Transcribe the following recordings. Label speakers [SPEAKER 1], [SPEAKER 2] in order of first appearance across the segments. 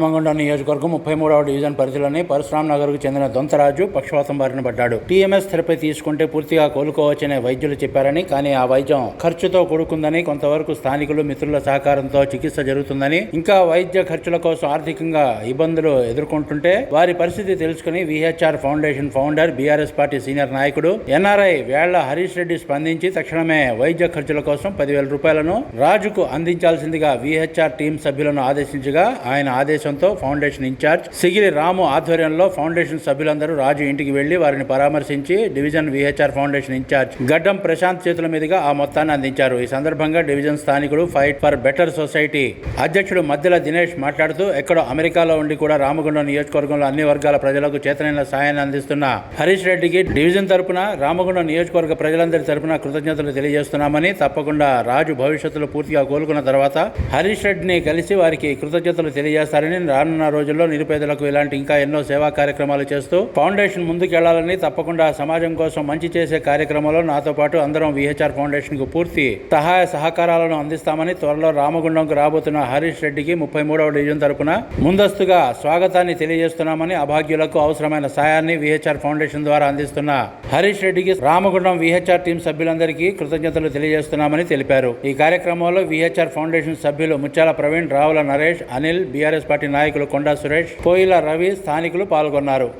[SPEAKER 1] రామగుండం నియోజకవర్గం ముప్పై మూడవ డివిజన్ పరిధిలోని పరశురాం నగర్కు చెందిన దొంతరాజు పక్షవాతం బారిన పడ్డాడు. టీఎంఎస్ థెరపీ తీసుకుంటే పూర్తిగా కోలుకోవచ్చని వైద్యులు చెప్పారని కానీ ఆ వైద్యం ఖర్చుతో కూడుకుందని కొంతవరకు స్థానికులు మిత్రుల సహకారంతో చికిత్స జరుగుతుందని ఇంకా వైద్య ఖర్చుల కోసం ఆర్థికంగా ఇబ్బందులు ఎదుర్కొంటుంటే వారి పరిస్థితి తెలుసుకుని VHR foundation founder BRS party senior నాయకుడు ఎన్ఆర్ఐ వేళ్ళ హరీష్ రెడ్డి స్పందించి తక్షణమే వైద్య ఖర్చుల కోసం పదివేల రూపాయలను రాజుకు అందించాల్సిందిగా విహెచ్ఆర్ టీం సభ్యులను ఆదేశించగా ఆయన ఆదేశం ఆదేశంతో ఫౌండేషన్ ఇన్ఛార్జ్ సిగిరి రాము ఆధ్వర్యంలో ఫౌండేషన్ సభ్యులందరూ రాజు ఇంటికి వెళ్ళి వారిని పరామర్శించి డివిజన్ విహెచ్ఆర్ ఫౌండేషన్ ఇన్ఛార్జ్ గడ్డం ప్రశాంత్ చేతుల మీదుగా ఆ మొత్తాన్ని అందించారు. ఈ సందర్భంగా డివిజన్ స్థానికుడు ఫైట్ ఫర్ బెటర్ సొసైటీ అధ్యక్షుడు మధ్యల దినేష్ మాట్లాడుతూ ఎక్కడో అమెరికాలో ఉండి కూడా రామగుండం నియోజకవర్గంలో అన్ని వర్గాల ప్రజలకు చేతనైన సాయాన్ని అందిస్తున్న హరీష్ రెడ్డికి డివిజన్ తరపున రామగుండం నియోజకవర్గ ప్రజలందరి తరపున కృతజ్ఞతలు తెలియజేస్తున్నామని తప్పకుండా రాజు భవిష్యత్తులో పూర్తిగా కోలుకున్న తర్వాత హరీష్ రెడ్డిని కలిసి వారికి కృతజ్ఞతలు తెలియజేస్తారని రానున్న రోజుల్లో నిరుపేదలకు ఇలాంటి ఇంకా ఎన్నో సేవా కార్యక్రమాలు చేస్తూ ఫౌండేషన్ ముందుకెళ్ళాలని తప్పకుండా సమాజం కోసం మంచి చేసే కార్యక్రమంలో నాతో పాటు అందరం విహెచ్ఆర్ ఫౌండేషన్కు పూర్తి సహాయ సహకారాలను అందిస్తామని త్వరలో రామగుండంకు రాబోతున్న హరీష్ రెడ్డికి ముప్పై మూడవ డివిజన్ తరపున ముందస్తుగా స్వాగతాన్ని తెలియజేస్తున్నామని అభాగ్యులకు అవసరమైన సాయాన్ని విహెచ్ఆర్ ఫౌండేషన్ ద్వారా అందిస్తున్న హరీష్ రెడ్డికి రామగుండం విహెచ్ఆర్ టీం సభ్యులందరికీ కృతజ్ఞతలు తెలియజేస్తున్నామని తెలిపారు. ఈ కార్యక్రమంలో విహెచ్ఆర్ ఫౌండేషన్ సభ్యులు ముత్యాల ప్రవీణ్ రావుల నరేష్ అనిల్ బీఆర్ఎస్ పార్టీ నాయకులు కొండా సురేష్ కోయిల రవి స్థానికులు పాల్గొన్నారు.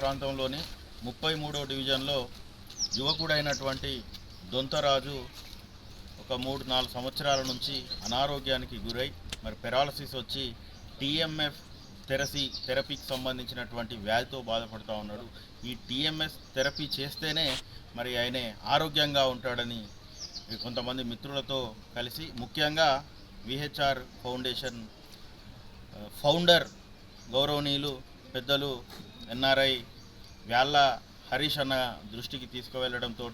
[SPEAKER 2] ప్రాంతంలోని ముప్పై మూడో డివిజన్లో యువకుడైనటువంటి దొంతరాజు ఒక మూడు నాలుగు సంవత్సరాల నుంచి అనారోగ్యానికి గురై మరి పెరాలసిస్ వచ్చి టీఎంఎఫ్ థెరసీ థెరపీకి సంబంధించినటువంటి వ్యాధితో బాధపడుతూ ఉన్నాడు. ఈ టీఎంఎస్ థెరపీ చేస్తేనే మరి ఆయన ఆరోగ్యంగా ఉంటాడని కొంతమంది మిత్రులతో కలిసి ముఖ్యంగా విహెచ్ఆర్ ఫౌండేషన్ ఫౌండర్ గౌరవనీయులు పెద్దలు ఎన్ఆర్ఐ వ్యాళ్ళ హరీష్ అన్న దృష్టికి తీసుకువెళ్ళడంతో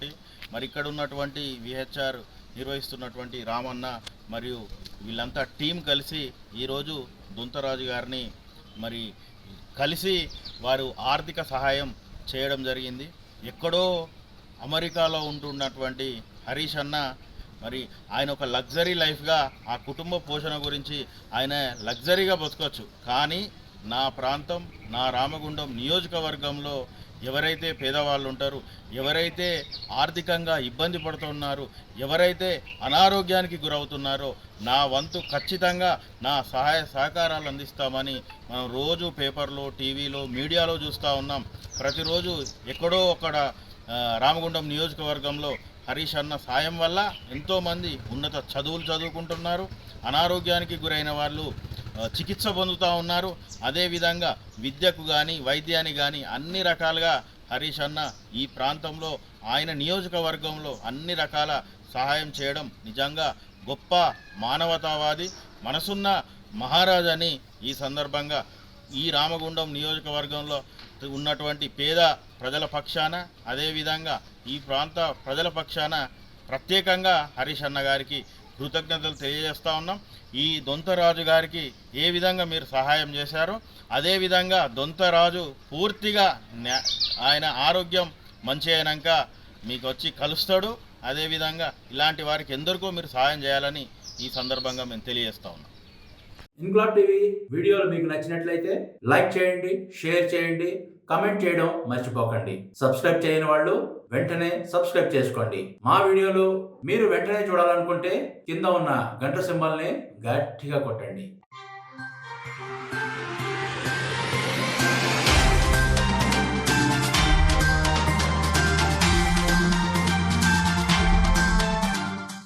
[SPEAKER 2] మరి ఇక్కడ ఉన్నటువంటి విహెచ్ఆర్ నిర్వహిస్తున్నటువంటి రామన్న మరియు వీళ్ళంతా టీం కలిసి ఈరోజు దుంతరాజు గారిని మరి కలిసి వారు ఆర్థిక సహాయం చేయడం జరిగింది. ఎక్కడో అమెరికాలో ఉంటున్నటువంటి హరీష్ అన్న మరి ఆయన ఒక లగ్జరీ లైఫ్గా ఆ కుటుంబ పోషణ గురించి ఆయన లగ్జరీగా బతకొచ్చు కానీ నా ప్రాంతం నా రామగుండం నియోజకవర్గంలో ఎవరైతే పేదవాళ్ళు ఉంటారో ఎవరైతే ఆర్థికంగా ఇబ్బంది పడుతున్నారు ఎవరైతే అనారోగ్యానికి గురవుతున్నారో నా వంతు ఖచ్చితంగా నా సహాయ సహకారాలు అందిస్తామని మనం రోజు పేపర్లో టీవీలో మీడియాలో చూస్తూ ఉన్నాం. ప్రతిరోజు ఎక్కడో అక్కడ రామగుండం నియోజకవర్గంలో హరీష్ అన్న సాయం వల్ల ఎంతోమంది ఉన్నత చదువులు చదువుకుంటున్నారు. అనారోగ్యానికి గురైన వాళ్ళు చికిత్స పొందుతూ ఉన్నారు. అదేవిధంగా విద్యకు కానీ వైద్యానికి కానీ అన్ని రకాలుగా హరీష్ అన్న ఈ ప్రాంతంలో ఆయన నియోజకవర్గంలో అన్ని రకాల సహాయం చేయడం నిజంగా గొప్ప మానవతావాది మనసున్న మహారాజని ఈ సందర్భంగా ఈ రామగుండం నియోజకవర్గంలో ఉన్నటువంటి పేద ప్రజల పక్షాన అదేవిధంగా ఈ ప్రాంత ప్రజల పక్షాన ప్రత్యేకంగా హరీష్ అన్న గారికి కృతజ్ఞతలు తెలియజేస్తా ఉన్నాం. ఈ దొంతరాజు గారికి ఏ విధంగా మీరు సహాయం చేశారో? అదేవిధంగా దొంతరాజు పూర్తిగా ఆయన ఆరోగ్యం మంచి అయినాక మీకు వచ్చి కలుస్తాడు. అదేవిధంగా ఇలాంటి వారికి ఎందరికో మీరు సహాయం చేయాలని ఈ సందర్భంగా మేము తెలియజేస్తా ఉన్నాం.
[SPEAKER 1] ఇన్క్లాబ్ టీవీ వీడియోలు మీకు నచ్చినట్లయితే లైక్ చేయండి షేర్ చేయండి కమెంట్ చేయడం మర్చిపోకండి. సబ్స్క్రైబ్ చేయని వాళ్ళు వెంటనే సబ్స్క్రైబ్ చేసుకోండి. మా వీడియోలు మీరు వెంటనే చూడాలనుకుంటే కింద ఉన్న గంట సింబల్ని గట్టిగా కొట్టండి.